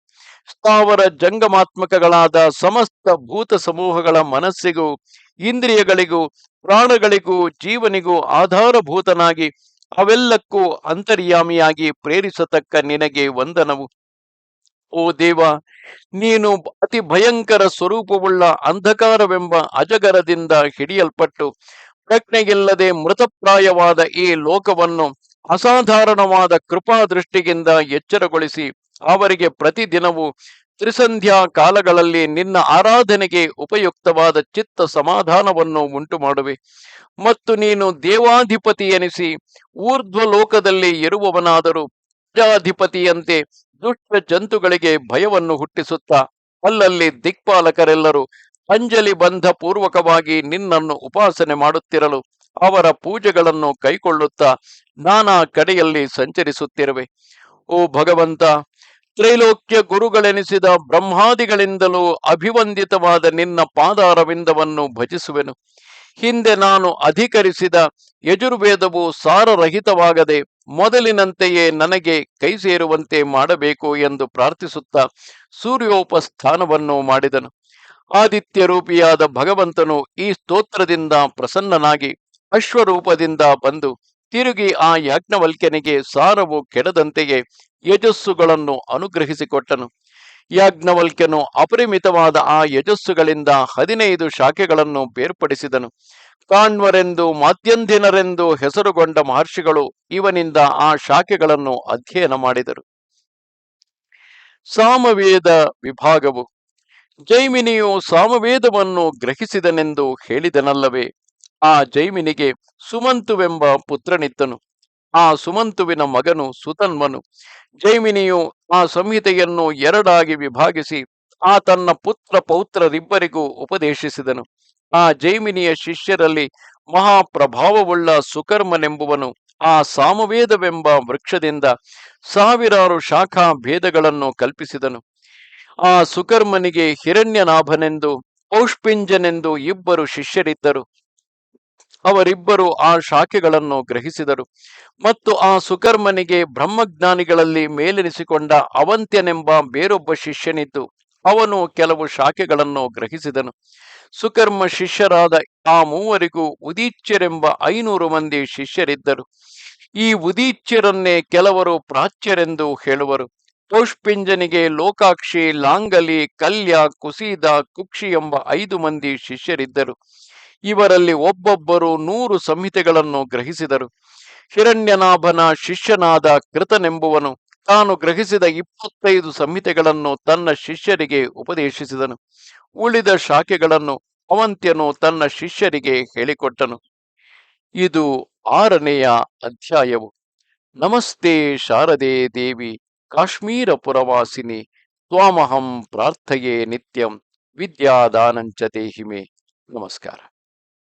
ಸ್ಥಾವರ ಜಂಗಮಾತ್ಮಕಗಳಾದ ಸಮಸ್ತ ಭೂತ ಸಮೂಹಗಳ ಮನಸ್ಸಿಗೂ, ಇಂದ್ರಿಯಗಳಿಗೂ, ಪ್ರಾಣಗಳಿಗೂ, ಜೀವನಿಗೂ ಆಧಾರಭೂತನಾಗಿ ಅವೆಲ್ಲಕ್ಕೂ ಅಂತರ್ಯಾಮಿಯಾಗಿ ಪ್ರೇರಿಸತಕ್ಕ ನಿನಗೆ ವಂದನವು. ಓ ದೇವ, ನೀನು ಅತಿ ಭಯಂಕರ ಸ್ವರೂಪವುಳ್ಳ ಅಂಧಕಾರವೆಂಬ ಅಜಗರದಿಂದ ಹಿಡಿಯಲ್ಪಟ್ಟು ಪ್ರಜ್ಞೆಯಿಲ್ಲದೆ ಮೃತಪ್ರಾಯವಾದ ಈ ಲೋಕವನ್ನು ಅಸಾಧಾರಣವಾದ ಕೃಪಾ ದೃಷ್ಟಿಯಿಂದ ಎಚ್ಚರಗೊಳಿಸಿ ಅವರಿಗೆ ಪ್ರತಿದಿನವೂ ತ್ರಿಸಂಧ್ಯಾ ಕಾಲಗಳಲ್ಲಿ ನಿನ್ನ ಆರಾಧನೆಗೆ ಉಪಯುಕ್ತವಾದ ಚಿತ್ತ ಸಮಾಧಾನವನ್ನು ಉಂಟು ಮಾಡುವೆ ಮತ್ತು ನೀನು ದೇವಾಧಿಪತಿ ಎನಿಸಿ ಊರ್ಧ್ವ ಲೋಕದಲ್ಲಿ ಇರುವವನಾದರೂ ಪ್ರಜಾಧಿಪತಿಯಂತೆ ದುಷ್ಟ ಜಂತುಗಳಿಗೆ ಭಯವನ್ನು ಹುಟ್ಟಿಸುತ್ತಾ ಅಲ್ಲಲ್ಲಿ ದಿಕ್ಪಾಲಕರೆಲ್ಲರೂ ಅಂಜಲಿ ಬಂಧ ಪೂರ್ವಕವಾಗಿ ನಿನ್ನನ್ನು ಉಪಾಸನೆ ಮಾಡುತ್ತಿರಲು ಅವರ ಪೂಜೆಗಳನ್ನು ಕೈಕೊಳ್ಳುತ್ತಾ ನಾನಾ ಕಡೆಯಲ್ಲಿ ಸಂಚರಿಸುತ್ತಿರುವೆ. ಓ ಭಗವಂತ, ತ್ರೈಲೋಕ್ಯ ಗುರುಗಳೆನಿಸಿದ ಬ್ರಹ್ಮಾದಿಗಳಿಂದಲೂ ಅಭಿವಂದಿತವಾದ ನಿನ್ನ ಪಾದಾರವಿಂದವನ್ನು ಭಜಿಸುವೆನು. ಹಿಂದೆ ನಾನು ಅಧಿಕರಿಸಿದ ಯಜುರ್ವೇದವು ಸಾರರಹಿತವಾಗದೆ ಮೊದಲಿನಂತೆಯೇ ನನಗೆ ಕೈ ಸೇರುವಂತೆ ಮಾಡಬೇಕು ಎಂದು ಪ್ರಾರ್ಥಿಸುತ್ತಾ ಸೂರ್ಯೋಪಸ್ಥಾನವನ್ನು ಮಾಡಿದನು. ಆದಿತ್ಯ ರೂಪಿಯಾದ ಭಗವಂತನು ಈ ಸ್ತೋತ್ರದಿಂದ ಪ್ರಸನ್ನನಾಗಿ ಅಶ್ವರೂಪದಿಂದ ಬಂದು ತಿರುಗಿ ಆ ಯಾಜ್ಞವಲ್ಕ್ಯನಿಗೆ ಸಾರವು ಕೆಡದಂತೆಯೇ ಯಜಸ್ಸುಗಳನ್ನು ಅನುಗ್ರಹಿಸಿಕೊಟ್ಟನು. ಯಾಜ್ಞವಲ್ಕ್ಯನು ಅಪರಿಮಿತವಾದ ಆ ಯಜಸ್ಸುಗಳಿಂದ ಹದಿನೈದು ಶಾಖೆಗಳನ್ನು ಬೇರ್ಪಡಿಸಿದನು. ಕಾಣ್ವರೆಂದು ಮಾಧ್ಯಂದಿನರೆಂದು ಹೆಸರುಗೊಂಡ ಮಹರ್ಷಿಗಳು ಇವನಿಂದ ಆ ಶಾಖೆಗಳನ್ನು ಅಧ್ಯಯನ ಮಾಡಿದರು. ಸಾಮವೇದ ವಿಭಾಗವು, ಜೈಮಿನಿಯು ಸಾಮವೇದವನ್ನು ಗ್ರಹಿಸಿದನೆಂದು ಹೇಳಿದನಲ್ಲವೇ, ಆ ಜೈಮಿನಿಗೆ ಸುಮಂತುವೆಂಬ ಪುತ್ರನಿತ್ತನು. ಆ ಸುಮಂತುವಿನ ಮಗನು ಸುತನ್ಮನು. ಜೈಮಿನಿಯು ಆ ಸಂಹಿತೆಯನ್ನು ಎರಡಾಗಿ ವಿಭಾಗಿಸಿ, ಆ ತನ್ನ ಪುತ್ರ ಪೌತ್ರರಿಬ್ಬರಿಗೂ ಉಪದೇಶಿಸಿದನು. ಆ ಜೈಮಿನಿಯ ಶಿಷ್ಯರಲ್ಲಿ ಮಹಾಪ್ರಭಾವವುಳ್ಳ ಸುಕರ್ಮನೆಂಬುವನು ಆ ಸಾಮವೇದವೆಂಬ ವೃಕ್ಷದಿಂದ ಸಾವಿರಾರು ಶಾಖಾ ಭೇದಗಳನ್ನು ಕಲ್ಪಿಸಿದನು. ಆ ಸುಕರ್ಮನಿಗೆ ಹಿರಣ್ಯನಾಭನೆಂದು ಪೌಷ್ಪಿಂಜನೆಂದು ಇಬ್ಬರು ಶಿಷ್ಯರಿದ್ದರು. ಅವರಿಬ್ಬರು ಆ ಶಾಖೆಗಳನ್ನು ಗ್ರಹಿಸಿದರು ಮತ್ತು ಆ ಸುಕರ್ಮನಿಗೆ ಬ್ರಹ್ಮಜ್ಞಾನಿಗಳಲ್ಲಿ ಮೇಲೆನಿಸಿಕೊಂಡ ಅವಂತ್ಯನೆಂಬ ಬೇರೊಬ್ಬ ಶಿಷ್ಯನಿದ್ದು. ಅವನು ಕೆಲವು ಶಾಖೆಗಳನ್ನು ಗ್ರಹಿಸಿದನು. ಸುಕರ್ಮ ಶಿಷ್ಯರಾದ ಆ ಮೂವರಿಗೂ ಉದೀಚ್ಯರೆಂಬ ಐನೂರು ಮಂದಿ ಶಿಷ್ಯರಿದ್ದರು. ಈ ಉದೀಚ್ಯರನ್ನೇ ಕೆಲವರು ಪ್ರಾಚ್ಯರೆಂದು ಹೇಳುವರು. ಪೌಷ್ಪಿಂಜನಿಗೆ ಲೋಕಾಕ್ಷಿ, ಲಾಂಗಲಿ, ಕಲ್ಯ, ಕುಸೀದ, ಕುಕ್ಷಿ ಎಂಬ ಐದು ಮಂದಿ ಶಿಷ್ಯರಿದ್ದರು. ಇವರಲ್ಲಿ ಒಬ್ಬೊಬ್ಬರು ನೂರು ಸಂಹಿತೆಗಳನ್ನು ಗ್ರಹಿಸಿದರು. ಹಿರಣ್ಯನಾಭನ ಶಿಷ್ಯನಾದ ಕೃತನೆಂಬುವನು ತಾನು ಗ್ರಹಿಸಿದ ಇಪ್ಪತ್ತೈದು ಸಂಹಿತೆಗಳನ್ನು ತನ್ನ ಶಿಷ್ಯರಿಗೆ ಉಪದೇಶಿಸಿದನು. ಉಳಿದ ಶಾಖೆಗಳನ್ನು ಅವಂತ್ಯನು ತನ್ನ ಶಿಷ್ಯರಿಗೆ ಹೇಳಿಕೊಟ್ಟನು. ಇದು ಆರನೆಯ ಅಧ್ಯಾಯವು. ನಮಸ್ತೆ ಶಾರದೆ ದೇವಿ, ಕಾಶ್ಮೀರ ಪುರವಾಸಿನಿ, ತ್ವಾಮಹಂ ಪ್ರಾರ್ಥೆಯೇ ನಿತ್ಯಂ, ವಿದ್ಯಾದಾನಂಚ ದೇಹಿಮೆ. ನಮಸ್ಕಾರ.